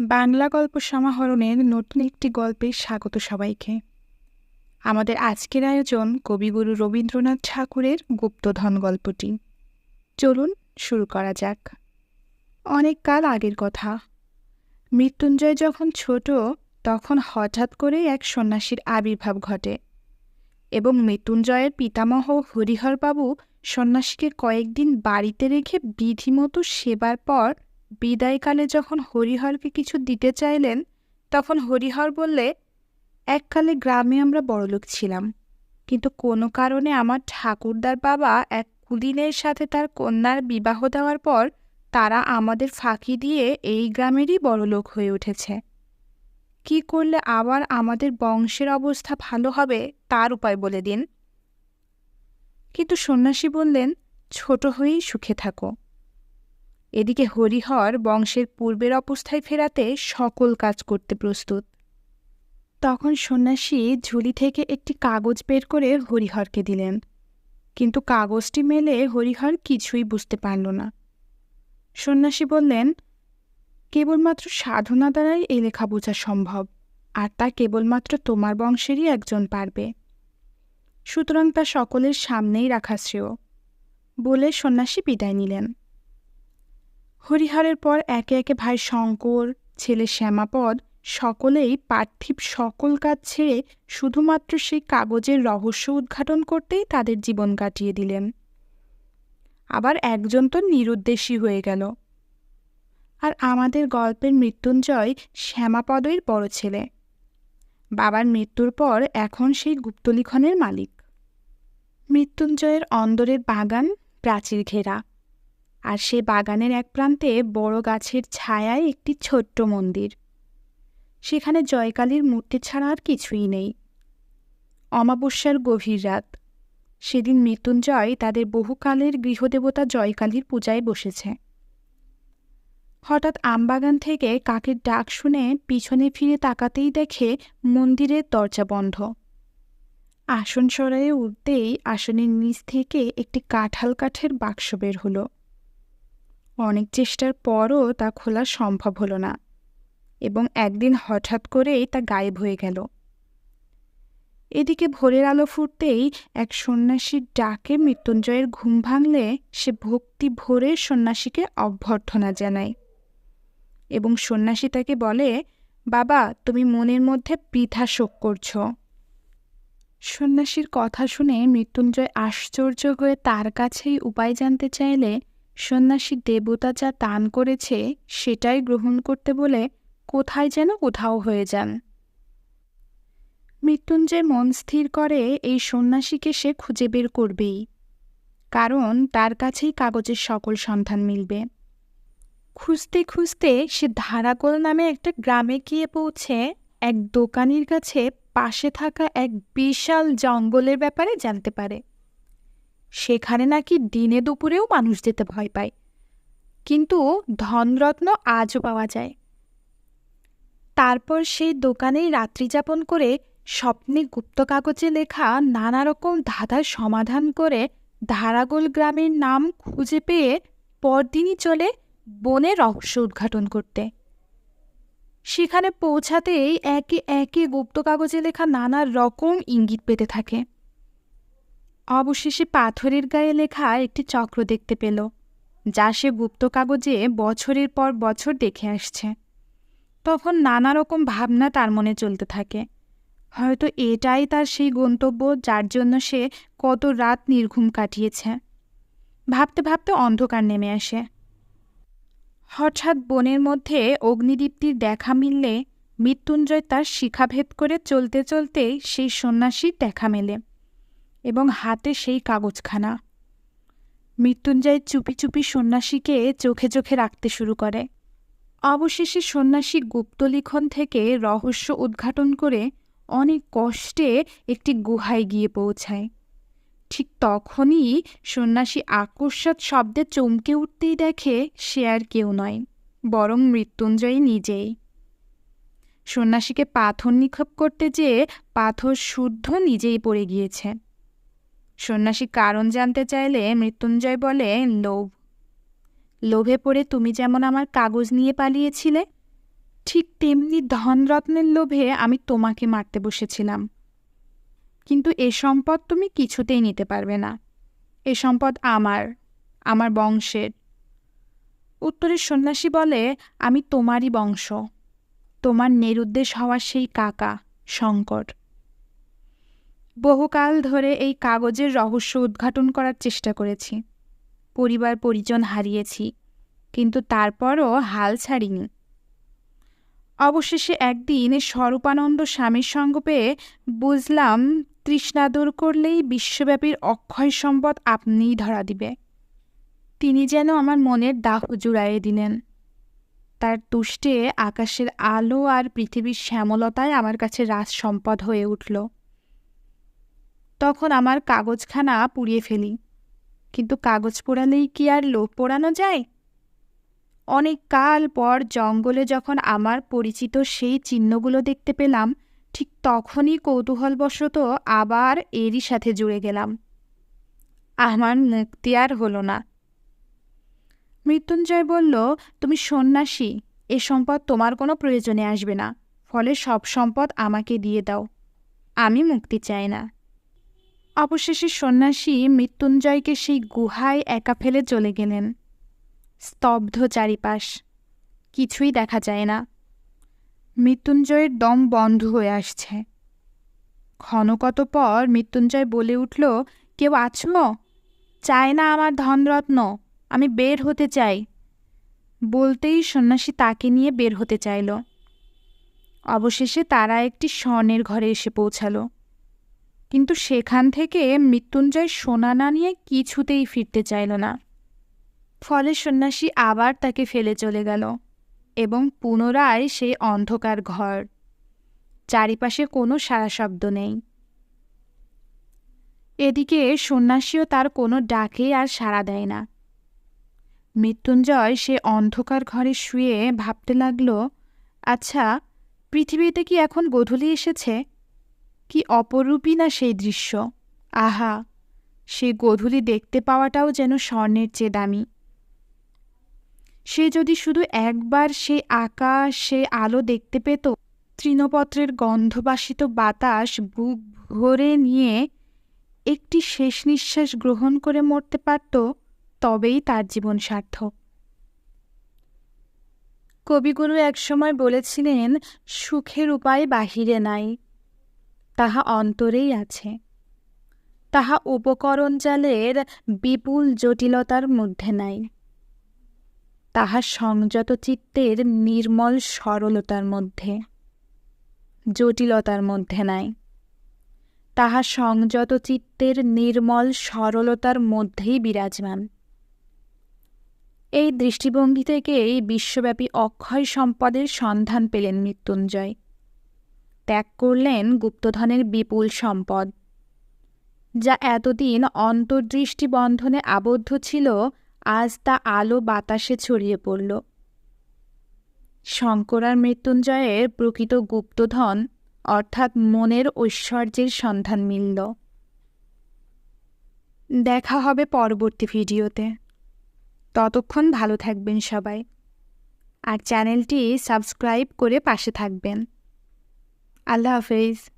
বাংলা গল্প সমাহরণের নতুন একটি গল্পে স্বাগত সবাইকে। আমাদের আজকের আয়োজন কবিগুরু রবীন্দ্রনাথ ঠাকুরের গুপ্তধন গল্পটি। চলুন শুরু করা যাক। অনেক কাল আগের কথা। মৃত্যুঞ্জয় যখন ছোট, তখন হঠাৎ করে এক সন্ন্যাসীর আবির্ভাব ঘটে এবং মৃত্যুঞ্জয়ের পিতামহ হরিহরবাবু সন্ন্যাসীকে কয়েকদিন বাড়িতে রেখে বিধিমতো সেবার পর বিদায়কালে যখন হরিহরকে কিছু দিতে চাইলেন, তখন হরিহর বললে, এককালে গ্রামে আমরা বড়লোক ছিলাম, কিন্তু কোনো কারণে আমার ঠাকুরদার বাবা এক কুলিনের সাথে তার কন্যার বিবাহ দেওয়ার পর তারা আমাদের ফাঁকি দিয়ে এই গ্রামেরই বড়লোক হয়ে উঠেছে। কি করলে আবার আমাদের বংশের অবস্থা ভালো হবে তার উপায় বলে দিন। কিন্তু সন্ন্যাসী বললেন, ছোট হয়েই সুখে থাকো। এদিকে হরিহর বংশের পূর্বের অবস্থায় ফেরাতে সকল কাজ করতে প্রস্তুত। তখন সন্ন্যাসী ঝুলি থেকে একটি কাগজ বের করে হরিহরকে দিলেন। কিন্তু কাগজটি মেলে হরিহর কিছুই বুঝতে পারল না। সন্ন্যাসী বললেন, কেবলমাত্র সাধনা দ্বারাই এই লেখা বোঝা সম্ভব, আর তা কেবলমাত্র তোমার বংশেরই একজন পারবে। সুতরাং তা সকলের সামনেই রাখা শ্রেয়। বলে সন্ন্যাসী বিদায় নিলেন। হরিহরের পর একে একে ভাই শঙ্কর, ছেলে শ্যামাপদ, সকলেই পার্থিব সকল কাজ ছেড়ে শুধুমাত্র সেই কাগজের রহস্য উদ্ঘাটন করতেই তাদের জীবন কাটিয়ে দিলেন। আবার একজন তো নিরুদ্দেশী হয়ে গেল। আর আমাদের গল্পের মৃত্যুঞ্জয় শ্যামাপদই বড় ছেলে। বাবার মৃত্যুর পর এখন সেই গুপ্তলিখনের মালিক। মৃত্যুঞ্জয়ের অন্দরের বাগান প্রাচীর ঘেরা। আর সে বাগানের এক প্রান্তে বড় গাছের ছায়ায় একটি ছোট্ট মন্দির। সেখানে জয়কালীর মূর্তি ছাড়া আর কিছুই নেই। অমাবস্যার গভীর রাত। সেদিন মৃত্যুঞ্জয় তাদের বহুকালের গৃহদেবতা জয়কালীর পূজায় বসেছে। হঠাৎ আমবাগান থেকে কাকের ডাক শুনে পিছনে ফিরে তাকাতেই দেখে মন্দিরের দরজা বন্ধ। আসন সরায়ে উঠতেই আসনের নিচ থেকে একটি কাঁঠাল কাঠের বাক্স বের হলো। অনেক চেষ্টার পরও তা খোলা সম্ভব হলো না এবং একদিন হঠাৎ করেই তা গায়েব হয়ে গেল। এদিকে ভোরের আলো ফুটতেই এক সন্ন্যাসীর ডাকে মৃত্যুঞ্জয়ের ঘুম ভাঙলে সে ভক্তি ভরে সন্ন্যাসীকে অভ্যর্থনা জানায় এবং সন্ন্যাসী তাকে বলে, বাবা, তুমি মনের মধ্যে বৃথা শোক করছ। সন্ন্যাসীর কথা শুনে মৃত্যুঞ্জয় আশ্চর্য হয়ে তার কাছেই উপায় জানতে চাইলে সন্ন্যাসী দেবতা যা দান করেছে, সেটাই গ্রহণ করতে বলে কোথায় যেন কোথাও হয়ে যান। মৃত্যুঞ্জয় মন স্থির করে এই সন্ন্যাসীকে সে খুঁজে বের করবেই, কারণ তার কাছেই কাগজের সকল সন্ধান মিলবে। খুঁজতে খুঁজতে সে ধারাকোল নামে একটা গ্রামে গিয়ে পৌঁছে এক দোকানির কাছে পাশে থাকা এক বিশাল জঙ্গলের ব্যাপারে জানতে পারে। সেখানে নাকি দিনে দুপুরেও মানুষ যেতে ভয় পায়। কিন্তু ধনরত্ন আজও পাওয়া যায়। তারপর সেই দোকানেই রাত্রিযাপন করে স্বপ্নে গুপ্ত কাগজে লেখা নানা রকম ধাঁধার সমাধান করে ধারাগোল গ্রামের নাম খুঁজে পেয়ে পরদিনই চলে বনে রহস্য উদ্ঘাটন করতে। সেখানে পৌঁছাতেই একে একে গুপ্ত কাগজে লেখা নানা রকম ইঙ্গিত পেতে থাকে। অবশেষে পাথরের গায়ে লেখা একটি চক্র দেখতে পেল, যা সে গুপ্ত কাগজে বছরের পর বছর দেখে আসছে। তখন নানা রকম ভাবনা তার মনে চলতে থাকে। হয়তো এটাই তার সেই গন্তব্য যার জন্য সে কত রাত নির্ঘুম কাটিয়েছে। ভাবতে ভাবতে অন্ধকার নেমে আসে। হঠাৎ বনের মধ্যে অগ্নিদীপ্তির দেখা মিললে মৃত্যুঞ্জয় তার শিখাভেদ করে চলতে চলতে সেই সন্ন্যাসীর দেখা মেলে। এবং হাতে সেই কাগজখানা। মৃত্যুঞ্জয় চুপি চুপি সন্ন্যাসীকে চোখে চোখে রাখতে শুরু করে। অবশেষে সন্ন্যাসী গুপ্তলিখন থেকে রহস্য উদ্ঘাটন করে অনেক কষ্টে একটি গুহায় গিয়ে পৌঁছায়। ঠিক তখনই সন্ন্যাসী আকস্মাৎ শব্দে চমকে উঠতেই দেখে সে আর কেউ নয়, বরং মৃত্যুঞ্জয়ী নিজেই। সন্ন্যাসীকে পাথর নিক্ষেপ করতে যেয়ে পাথর শুদ্ধ নিজেই পড়ে গিয়েছে। সন্ন্যাসী কারণ জানতে চাইলে মৃত্যুঞ্জয় বলে, লোভ। লোভে পড়ে তুমি যেমন আমার কাগজ নিয়ে পালিয়েছিলে, ঠিক তেমনি ধনরত্নের লোভে আমি তোমাকে মারতে বসেছিলাম। কিন্তু এ সম্পদ তুমি কিছুতেই নিতে পারবে না। এ সম্পদ আমার আমার বংশের। উত্তরের সন্ন্যাসী বলে, আমি তোমারই বংশ। তোমার নিরুদ্দেশ হওয়ার সেই কাকা, শঙ্কর। বহুকাল ধরে এই কাগজের রহস্য উদ্ঘাটন করার চেষ্টা করেছি। পরিবার, পরিজন হারিয়েছি, কিন্তু তারপরও হাল ছাড়িনি। অবশেষে একদিন স্বরূপানন্দ স্বামীর সঙ্গ পেয়ে বুঝলাম তৃষ্ণা দূর করলেই বিশ্বব্যাপীর অক্ষয় সম্পদ আপনিই ধরা দিবে। তিনি যেন আমার মনের দাহ জুড়াইয়ে দিলেন। তার তুষ্টে আকাশের আলো আর পৃথিবীর শ্যামলতায় আমার কাছে রাজ সম্পদ হয়ে উঠল। তখন আমার কাগজখানা পুড়িয়ে ফেলি। কিন্তু কাগজ পোড়ালেই কি আর লোভ পোড়ানো যায়? অনেক কাল পর জঙ্গলে যখন আমার পরিচিত সেই চিহ্নগুলো দেখতে পেলাম, ঠিক তখনই কৌতূহলবশত আবার এরই সাথে জুড়ে গেলাম। আমার মুক্তি আর হলো না। মৃত্যুঞ্জয় বলল, তুমি সন্ন্যাসী, এ সম্পদ তোমার কোনো প্রয়োজনে আসবে না, ফলে সব সম্পদ আমাকে দিয়ে দাও। আমি মুক্তি চাই না। অবশেষে সন্ন্যাসী মৃত্যুঞ্জয়কে সেই গুহায় একা ফেলে চলে গেলেন। স্তব্ধ চারিপাশ, কিছুই দেখা যায় না। মৃত্যুঞ্জয়ের দম বন্ধ হয়ে আসছে। ক্ষণকত পর মৃত্যুঞ্জয় বলে উঠল, কেউ আছো? চায় না আমার ধনরত্ন, আমি বের হতে চাই। বলতেই সন্ন্যাসী তাকে নিয়ে বের হতে চাইল। অবশেষে তারা একটি স্বর্ণের ঘরে এসে পৌঁছালো। কিন্তু সেখান থেকে মৃত্যুঞ্জয় সোনা না নিয়ে কিছুতেই ফিরতে চাইল না। ফলে সন্ন্যাসী আবার তাকে ফেলে চলে গেল এবং পুনরায় সেই অন্ধকার ঘর। চারিপাশে কোনো সারা শব্দ নেই। এদিকে সন্ন্যাসীও তার কোনো ডাকে আর সাড়া দেয় না। মৃত্যুঞ্জয় সে অন্ধকার ঘরে শুয়ে ভাবতে লাগল আচ্ছা পৃথিবীতে কি এখন গধূলি এসেছে? কি অপরূপী না সেই দৃশ্য। আহা সে গধূলি দেখতে পাওয়াটাও যেন স্বর্ণের চেয়ে দামি। সে যদি শুধু একবার সে আকাশ সে আলো দেখতে পেত, তৃণপত্রের গন্ধবাসিত বাতাস বুক ভরে নিয়ে একটি শেষ নিঃশ্বাস গ্রহণ করে মরতে পারত, তবেই তার জীবন সার্থক। কবিগুরু একসময় বলেছিলেন, সুখের উপায় বাহিরে নাই। তাহা অন্তরেই আছে। তাহা উপকরণ জালের বিপুল জটিলতার মধ্যে নাই। তাহা সংযত চিত্তের নির্মল সরলতার মধ্যে, জটিলতার মধ্যে নাই। তাহা সংযত চিত্তের নির্মল সরলতার মধ্যেই বিরাজমান। এই দৃষ্টিভঙ্গি থেকেই বিশ্বব্যাপী অক্ষয় সম্পদের সন্ধান পেলেন মৃত্যুঞ্জয়। ত্যাগ করলেন গুপ্তধনের বিপুল সম্পদ, যা এতদিন অন্তর্দৃষ্টি বন্ধনে আবদ্ধ ছিল, আজ তা আলো বাতাসে ছড়িয়ে পড়ল। শঙ্করার মৃত্যুঞ্জয়ের প্রকৃত গুপ্তধন, অর্থাৎ মনের ঐশ্বর্যের সন্ধান মিলল। দেখা হবে পরবর্তী ভিডিওতে। ততক্ষণ ভালো থাকবেন সবাই, আর চ্যানেলটি সাবস্ক্রাইব করে পাশে থাকবেন। আল্লাহ হাফেজ।